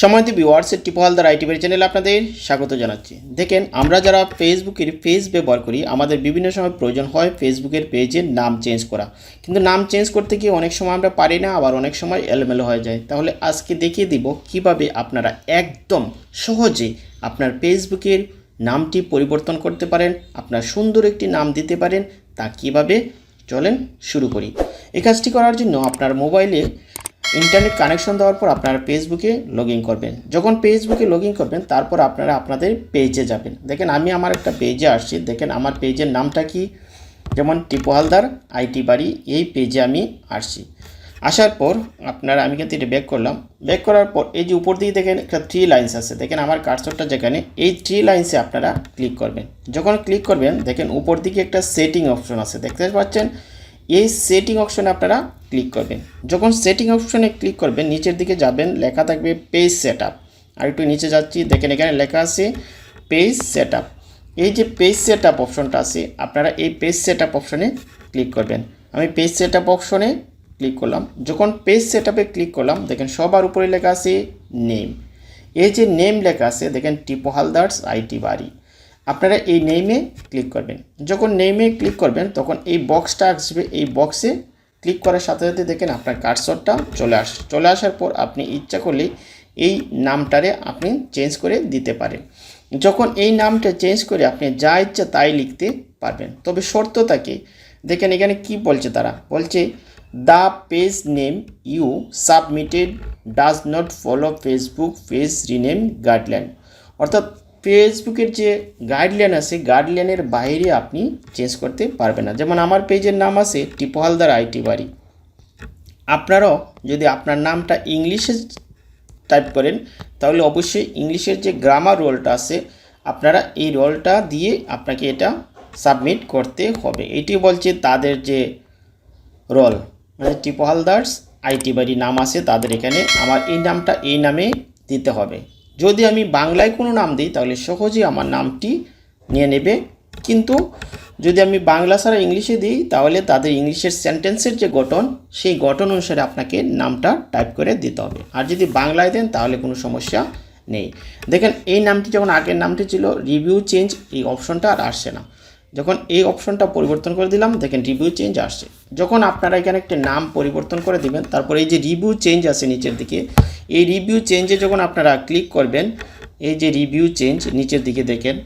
সময়তে ভিওয়ার্সের টিপোহালদার আইটি বাড়ি চ্যানেলে আপনাদের স্বাগত জানাচ্ছি। দেখেন, আমরা যারা ফেসবুকের পেজ ব্যবহার করি, আমাদের বিভিন্ন সময় প্রয়োজন হয় ফেসবুকের পেজের নাম চেঞ্জ করা। কিন্তু নাম চেঞ্জ করতে গিয়ে অনেক সময় আমরা পারি না, আবার অনেক সময় এলোমেলো হয়ে যায়। তাহলে আজকে দেখিয়ে দিব কীভাবে আপনারা একদম সহজে আপনার ফেসবুকের নামটি পরিবর্তন করতে পারেন, আপনার সুন্দর একটি নাম দিতে পারেন, তা কীভাবে চলেন শুরু করি। এই কাজটি করার জন্য আপনার মোবাইলে ইন্টারনেট কানেকশন দেওয়ার পর আপনারা ফেসবুকে লগ ইন করবেন। যখন ফেসবুকে লগ ইন করবেন, তারপর আপনারা আপনাদের পেজে যাবেন। দেখেন, আমি আমার একটা পেজে আসছি। দেখেন, আমার পেজের নামটা কি? যেমন টিপু হালদার, আইটি বাড়ি, এই পেজে আমি আসছি। আসার পর আপনারা, আমি কিন্তু এটা ব্যাক করলাম। ব্যাক করার পর এই যে উপর দিকে দেখেন, একটা থ্রি লাইন্স আছে। দেখেন, আমার কার্সরটা যেখানে, এই থ্রি লাইন্সে আপনারা ক্লিক করবেন। যখন ক্লিক করবেন, দেখেন, উপর দিকে একটা সেটিং অপশন আছে। দেখতে পাচ্ছেন? এই সেটিং অপশনে আপনারা ক্লিক করবেন। যখন সেটিং অপশনে ক্লিক করবেন, নিচের দিকে যাবেন, লেখা থাকবে পেজ সেট আর একটু নিচে যাচ্ছি, দেখেন এখানে লেখা আছে পেজ সেট এই যে পেজ সেট আপ অপশনটা আছে, আপনারা এই পেজ সেট অপশনে ক্লিক করবেন। আমি পেজ সেট অপশনে ক্লিক করলাম। যখন পেজ সেট ক্লিক করলাম, দেখেন সবার উপরে লেখা আছে নেম এই যে নেম লেখা আছে, দেখেন টিপো হালদার্স, আইটি বাড়ি। আপনারা এই নেইমে ক্লিক করবেন। যখন নেইমে ক্লিক করবেন, তখন এই বক্সটা আসবে। এই বক্সে ক্লিক করার সাথে সাথে দেখেন আপনার কার্সরটা চলে আস, চলে আসার পর আপনি ইচ্ছা করলে এই নামটারে আপনি চেঞ্জ করে দিতে পারেন। যখন এই নামটা চেঞ্জ করে আপনি যা ইচ্ছা তাই লিখতে পারবেন। তবে শর্তটা কি দেখেন এখানে কি বলছে তারা? বলছে the page name you submitted does not follow Facebook page rename guideline অর্থাৎ ফেসবুকের যে গাইডলাইন আছে গাইডলাইনের বাইরে আপনি চেঞ্জ করতে পারবেন না। যেমন আমার পেজের নাম আছে টিপু হালদার আইটি বাড়ি। আপনারাও যদি আপনার নামটা ইংলিশে টাইপ করেন, তাহলে অবশ্যই ইংলিশের যে গ্রামার রোলটা আছে, আপনারা এই রোলটা দিয়ে আপনাকে এটা সাবমিট করতে হবে। এটি বলছে তাদের যে রোল মানে টিপু হালদার্স আইটি বাড়ি নাম আছে, তাদের এখানে আমার এই নামটা এই নামে দিতে হবে। যদি আমি বাংলায় কোনো নাম দিই, তাহলে সহজেই আমার নামটি নিয়ে নেবে। কিন্তু যদি আমি বাংলা ছাড়া ইংলিশে দিই, তাহলে তাদের ইংলিশের সেন্টেন্সের যে গঠন, সেই গঠন অনুসারে আপনাকে নামটা টাইপ করে দিতে হবে। আর যদি বাংলায় দেন, তাহলে কোনো সমস্যা নেই। দেখেন, এই নামটি যখন আগের নামটি ছিল রিভিউ চেঞ্জ এই অপশনটা আর আসছে না। যখন এই অপশনটা পরিবর্তন করে দিলাম, দেখেন রিভিউ চেঞ্জ আসছে। যখন আপনারা এখানে একটা নাম পরিবর্তন করে দিবেন, তারপরে এই যে রিভিউ চেঞ্জ আছে নিচের দিকে, এই রিভিউ চেঞ্জে যখন আপনারা ক্লিক করবেন, এই যে রিভিউ চেঞ্জ নিচের দিকে দেখেন,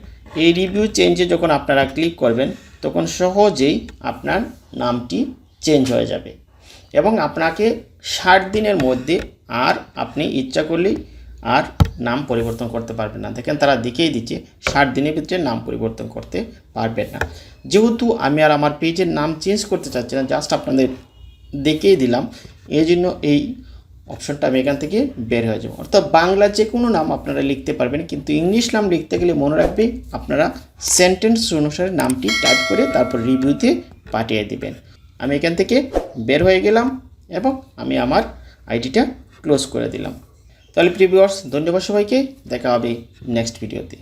এই রিভিউ চেঞ্জে যখন আপনারা ক্লিক করবেন, তখন সহজেই আপনার নামটি চেঞ্জ হয়ে যাবে। এবং আপনাকে ষাট দিনের মধ্যে আর আপনি ইচ্ছা করলেই আর নাম পরিবর্তন করতে পারবেন না। দেখেন তারা দেখেই দিচ্ছে, ষাট দিনের ভিতরে নাম পরিবর্তন করতে পারবেন না। যেহেতু আমি আর আমার পেজের নাম চেঞ্জ করতে চাচ্ছি না জাস্ট আপনাদের দেখেই দিলাম, এই জন্য এই অপশনটা আমি এখান থেকে বের হয়ে যাব। অর্থাৎ বাংলা যে কোনো নাম আপনারা লিখতে পারবেন, কিন্তু ইংলিশ নাম লিখতে গেলে মনে রাখবে আপনারা সেন্টেন্স অনুসারে নামটি টাইপ করে তারপর রিভিউতে পাঠিয়ে দেবেন। আমি এখান থেকে বের হয়ে গেলাম এবং আমি আমার আইডিটা ক্লোজ করে দিলাম। তাহলে প্রিভিউয়ার্স ধন্যবাদ সবাইকে। দেখা হবে নেক্সট ভিডিওতে